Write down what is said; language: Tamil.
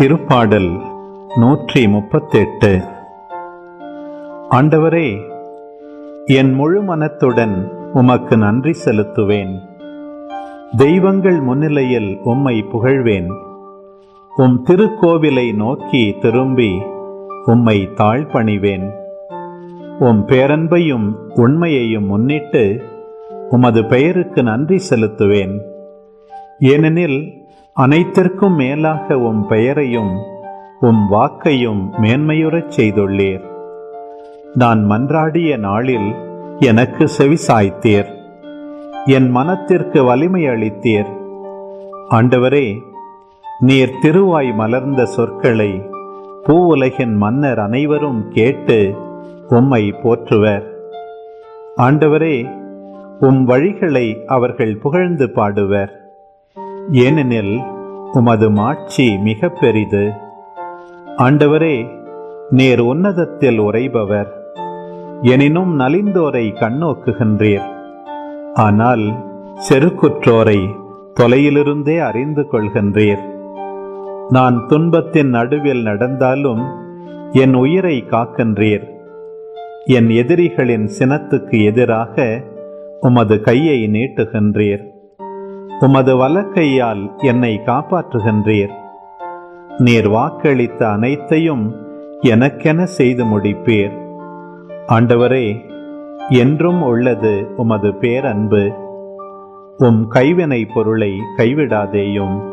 திருப்பாடல் நூற்றி முப்பத்தெட்டு. ஆண்டவரே என் முழு மனத்துடன் உமக்கு நன்றி செலுத்துவேன். தெய்வங்கள் முன்னிலையில் உம்மை புகழ்வேன். உம் திருக்கோவிலை நோக்கி திரும்பி உம்மை தாழ்பணிவேன். உம் பேரன்பையும் உண்மையையும் முன்னிட்டு உமது பெயருக்கு நன்றி செலுத்துவேன். ஏனெனில் அனைத்திற்கும் மேலாக உம் பெயரையும் உம் வாக்கையும் மேன்மையுறச் செய்துள்ளீர். நான் மன்றாடிய நாளில் எனக்கு செவிசாய்த்தீர். என் மனத்திற்கு வலிமை அளித்தீர். ஆண்டவரே நீர் திருவாய் மலர்ந்த சொற்களை பூவுலகின் மன்னர் அனைவரும் கேட்டு உம்மை போற்றுவர். ஆண்டவரே உம் வழிகளை அவர்கள் புகழ்ந்து பாடுவர். ஏனெனில் உமது மாட்சி மிக பெரிது. ஆண்டவரே நேர் உன்னதத்தில் உரைபவர் எனினும் நலிந்தோரை கண்ணோக்குகின்றீர். ஆனால் செருக்குற்றோரை தொலையிலிருந்தே அறிந்து கொள்கின்றீர். நான் துன்பத்தின் நடுவில் நடந்தாலும் என் உயிரை காக்கின்றீர். என் எதிரிகளின் சினத்துக்கு எதிராக உமது கையை நீட்டுகின்றீர். உமது வலக்கையால் என்னை காப்பாற்றுகின்றீர். நீர் வாக்களித்த அனைத்தையும் எனக்கென செய்து முடிப்பீர். ஆண்டவரே என்றும் உள்ளது உமது பேரன்பு. உம் கைவினை பொருளை கைவிடாதேயும்.